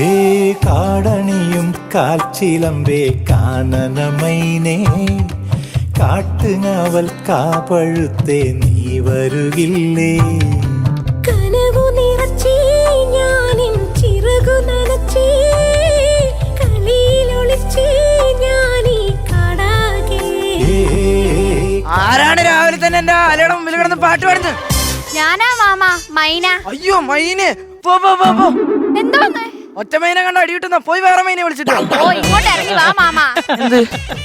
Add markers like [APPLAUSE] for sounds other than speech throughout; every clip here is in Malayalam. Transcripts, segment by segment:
ഏ കാടണിയും കാൽച്ചിലമ്പേ കാനനമൈനേ. കാട്ടുങ്ങവൽ കാപ്പഴുത്തേ നീ വരുകില്ലേ. കനവു നിറച്ചേ ഞാനിൻ ചിറകു നനച്ചേ. കളിയിലൊളിച്ചേ ഞാനീ കാടാകെ. ആരാണ് രാവിലെ തന്നെ എന്റെ ആലയുടെ മുമ്പിൽ കിടന്ന് പാട്ട് പാടുന്നത്? ഞാനാ മാമ മൈന. അയ്യോ മൈന്. പോ പോ പോ പോ. എന്തോന്ന്? ഒറ്റ മൈനെ കണ്ട അടി കിട്ടുന്ന പോയി വേറെ മൈനെ വിളിച്ചിട്ട്. ഓ ഇങ്ങോട്ട് ഇറങ്ങി വാ മാമാ. എന്ത്?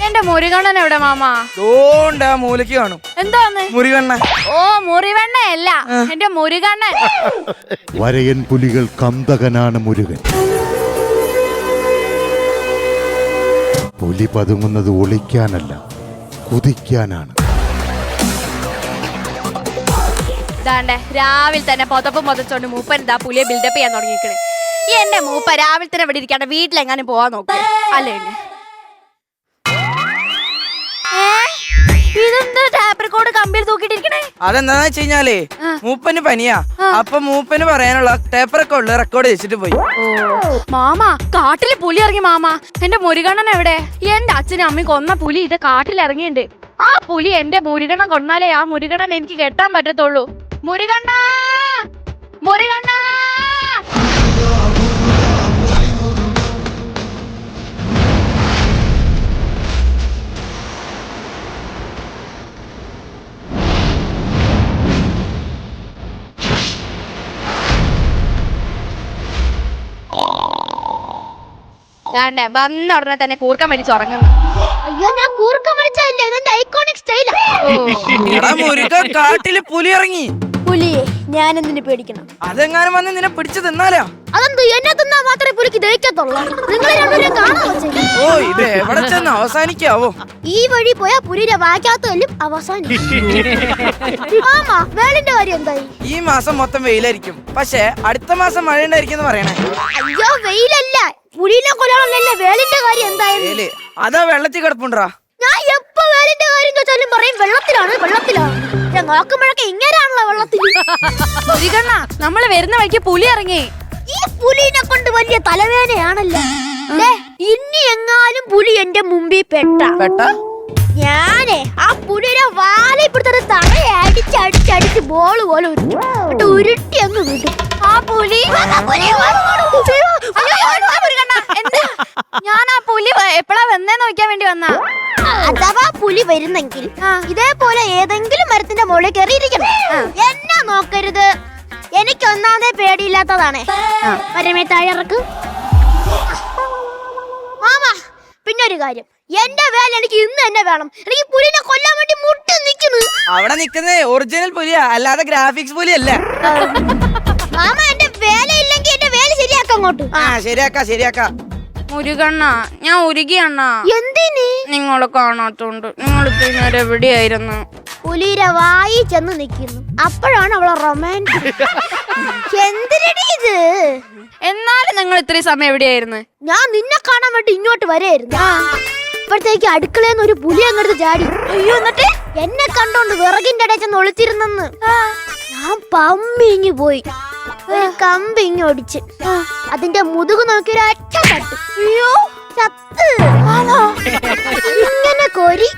എന്റെ മുരുകണ്ണൻ എവിടെ മാമാ? തോണ്ട ആ മൂലയ്ക്ക് കാണും. എന്തോന്ന്? മുറിവെണ്ണ ഓ മുറിവെണ്ണയല്ല എന്റെ മുരുകണ്ണൻ. വരയൻ പുലികൾ കന്തകനാണ് മുരുകൻ. പുലി പതുങ്ങുന്നത് ഒളിക്കാനല്ല കുതിക്കാനാണ്. ഇതാണ്ടേ രാവിലെ തന്നെ പുതപ്പ് പുതച്ചോണ്ട് മൂപ്പൻ ഇതാ പുലിയെ ബിൽഡപ്പ് ചെയ്യാൻ തുടങ്ങിയിരിക്കണേ. എന്റെ മൂപ്പ രാവിലെ തന്നെ ഇവിടെ ഇരിക്കാണ്ട് വീട്ടിലെങ്ങാനും പോവാൻ നോക്കും. അല്ലേ ഇതെന്ത് ടാപ്പ് റെക്കോർഡ് കമ്പിയിൽ തൂക്കിയിട്ടിരിക്കണേ? അതെന്താന്ന് വെച്ച് കഴിഞ്ഞാലേ മൂപ്പന് പനിയാ. അപ്പൊ മൂപ്പന് പറയാനുള്ള ടേപ്പറൊക്കെ ഉള്ള റെക്കോർഡ് വെച്ചിട്ട് പോയി. മാമ കാട്ടിൽ പുലി ഇറങ്ങി മാമ. എന്റെ മുരുകണ്ണൻ എവിടെ? എന്റെ അച്ഛനും അമ്മയും കൊന്ന പുലി ഇത് കാട്ടിൽ ഇറങ്ങിയിട്ടുണ്ട് ആ പുലി എന്റെ മുരുകണ്ണൻ കൊന്നാലേ ആ മുരുകണ്ണൻ എനിക്ക് കെട്ടാൻ പറ്റത്തുള്ളൂ. മുരുകണ്ണ! മുരുകണ്ണ! വേണ്ടേ വന്ന ഉടനെ തന്നെ കൂർക്കം വലിച്ചുറങ്ങുന്നു അയ്യോ ഞാൻ കൂർക്കം വലിച്ചല്ല ഇതെന്റെ ഐക്കോണിക് സ്റ്റൈലാ എടാ മുരുക കാട്ടിൽ പുലി ഇറങ്ങി. പുലിയെ ഞാൻ എന്തിനു പേടിക്കണം? അതെങ്ങാനും വന്ന് നിന്നെ പിടിച്ചു തിന്നാലോ? അതെന്ത് എന്നെ തിന്നാ മാത്രമേ പുലിക്ക് ദഹിക്കത്തുള്ളൂ? നിങ്ങൾ രണ്ടുപേരും കാണാൻ ഓ ഇത് എവിടെ ചെന്ന് അവസാനിക്കാവോ? ഈ വഴി പോയാ പുലിയുടെ വാക്കാത്തല്ലും അവസാനിക്കും ആമാ വേളിന്റെ കാര്യം എന്തായി? ഈ മാസം മൊത്തം വെയിലായിരിക്കും. പക്ഷെ അടുത്ത മാസം മഴ ഉണ്ടായിരിക്കും എന്ന് പറയണേ. അയ്യോ വെയിലല്ല. പുലിനെ കൊല്ലാണല്ലേ വേളിന്റെ കാര്യം എന്തായാലും വെയിൽ. അതാ വെള്ളത്തിൽ കിടപ്പുണ്ടാ. ഞാൻ എപ്പോ വേലിന്റെ കാര്യം ചോദിച്ചാലും പറയും വെള്ളത്തിലാണ് വെള്ളത്തിലാണ്. പക്ഷെ നോക്കുമ്പോഴൊക്കെ ഇങ്ങനെയാണല്ലോ വെള്ളത്തിൽ മുരുകണ്ണ [LAUGHS] നമ്മൾ വരുന്ന വഴിക്ക് പുലി ഇറങ്ങി. ഈ പുലിനെ കൊണ്ട് വലിയ തലവേദനയാണല്ലോ. ദേ, ഇനി എങ്ങാനും പുലി എന്റെ മുമ്പിൽ പെട്ട. പെട്ട? ഞാനേ ആ പുലിയുടെ വാലിപ്പിടുത്തൊരു തറയെ അടിച്ചടിച്ചടിച്ച് ബോൾ പോലെ ഉരുട്ടി. എന്നിട്ട് ഉരുട്ടി അങ്ങ് വിടും. ആ പുലി ഞാൻ ആ പുലി എപ്പോഴാ വന്നേ നോക്കാൻ വേണ്ടി വന്നാ? അഥവാ പുലി വരുന്നെങ്കിൽ ഇതേപോലെ ഏതെങ്കിലും മരത്തിന്റെ മുകളിൽ കയറിയിരിക്കണം. എന്നാ നോക്കരുത്? എനിക്ക് ഒന്നാമതേ പേടിയില്ലാത്തതാണ്. പരമേ താഴെറക്ക് മാമ പിന്നെ ഒരു കാര്യം. എന്റെ വേല എനിക്ക് ഇന്ന് തന്നെ വേണം. എനിക്ക് പുലിനെ കൊല്ലാൻ വേണ്ടി മുട്ടി നിൽക്കുന്നു അവിടെ നിക്കുന്നത് ഒറിജിനൽ പുലിയാ അല്ലാതെ ഗ്രാഫിക്സ് പുലിയല്ല. മാമ എന്റെ വേല ഇല്ലെങ്കിൽ എന്റെ വേല ശരിയാക്കാം അങ്ങോട്ട്. ആ ശരിയാക്കാ ശരിയാക്കാ. മുരുകണ്ണ ഞാൻ ഉരുകിയണ്ണ എന്തിന്? നിങ്ങളെ കാണാത്തോണ്ട്. നിങ്ങൾ ഇപ്പൊ ഇന്നേരം എവിടെയായിരുന്നു? പുലിയുടെ വായി ചെന്ന് നിൽക്കുന്നു. അപ്പോഴാണ് അവളെ റൊമാന്റിക് എന്തിനടി ഇത്? എന്നാലും നിങ്ങൾ ഇത്രയും സമയം എവിടെയായിരുന്നു? ഞാൻ നിന്നെ കാണാൻ വേണ്ടി ഇങ്ങോട്ട് വരെയായിരുന്നു അപ്പോഴത്തേക്ക് അടുക്കളയിൽ ഒരു പുലി അങ്ങോട്ട് ചാടി. അയ്യോ എന്നിട്ട്? എന്നെ കണ്ടോണ്ട് വിറകിന്റെ ഇടയിൽ ചെന്ന് ഒളിച്ചിരുന്നെന്ന്. ഞാൻ പമ്മിങ്ങി പോയി. ഒരു കമ്പി ഇങ്ങ് ഒടിച്ച് അതിന്റെ മുതുക് നോക്കി ഒരു അറ്റ തട്ട്. അയ്യോ. ചത്ത്. ഇങ്ങനെ കോരി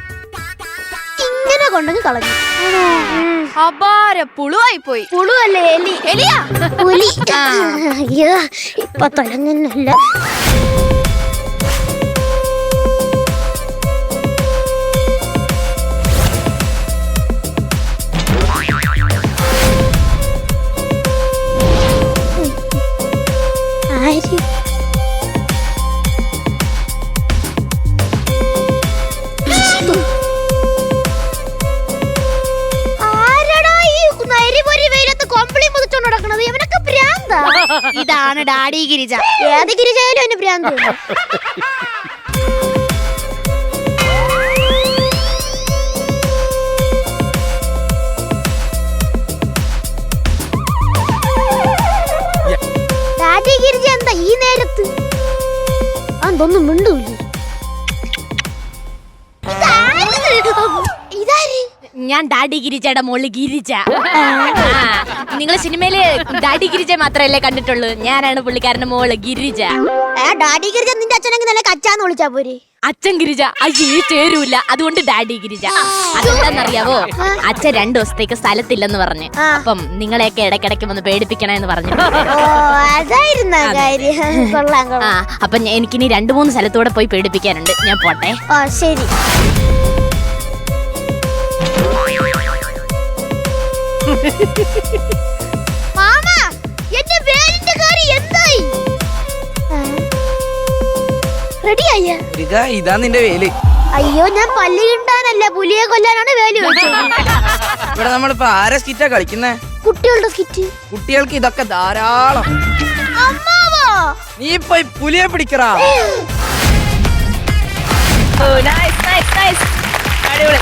കൊണ്ടങ്ങ് കളഞ്ഞു. അപാര പുളുവായി പോയി പുളുവല്ലേ എലി? എലിയാ? പുലി. അയ്യോ ഇപ്പൊ തുടങ്ങുന്നില്ല ഇതാണ് ഡാഡി ഗിരിജ. ഏത് ഗിരിജയിലും അവന് ഭ്രാന്ത്. ഡാഡി ഗിരിജ എന്താ ഈ നേരത്ത്? അതൊന്നും മിണ്ടൂല്ലേ ഞാൻ ഡാഡി ഗിരിജയുടെ മോൾ ഗിരിജ. നിങ്ങൾ സിനിമയിൽ ഡാഡി ഗിരിജ മാത്രമല്ലേ കണ്ടിട്ടുള്ളൂ? ഞാനാണ് പുള്ളിക്കാരന്റെ മോൾ ഗിരിജ. ഡാഡി ഗിരിജ നിന്റെ അച്ഛനെങ്കിൽ നല്ല കച്ചാന്ന് വിളിച്ചാ പോരെ. അച്ഛൻ ഗിരിജ. അയ്യേ ചേരൂല. അതുകൊണ്ട് ഡാഡി ഗിരിജ. അതെന്താന്നറിയാവോ? അച്ഛൻ രണ്ടു ദിവസത്തേക്ക് സ്ഥലത്തില്ലെന്ന് പറഞ്ഞ്. അപ്പം നിങ്ങളെയൊക്കെ ഇടയ്ക്കിടയ്ക്ക് വന്ന് പേടിപ്പിക്കണെന്ന് പറഞ്ഞു. അപ്പൊ എനിക്കിനി രണ്ടു മൂന്ന് സ്ഥലത്തൂടെ പോയി പേടിപ്പിക്കാനുണ്ട്. ഞാൻ പോട്ടെ. ശരി. മാമ എന്റെ വേലിന്റെ കാര്യം എന്തായി? റെഡിയായ? മുരുക ഇതാ നിന്റെ വേൽ. അയ്യോ ഞാൻ പല്ലി കിട്ടാനല്ല പുലിയെ കൊല്ലാനാണ് വേലി വെച്ചത്. ഇവിടെ നമ്മളിപ്പോ ആരെ സ്കിറ്റാ കളിക്കുന്നേ? കുട്ടികളുടെ സ്കിറ്റ് കുട്ടികൾക്ക് ഇതൊക്കെ ധാരാളം. അമ്മാവോ? നീ പോയി പുലിയെ പിടിക്കറാ. നൈസ് നൈസ് നൈസ് അടിപൊളി.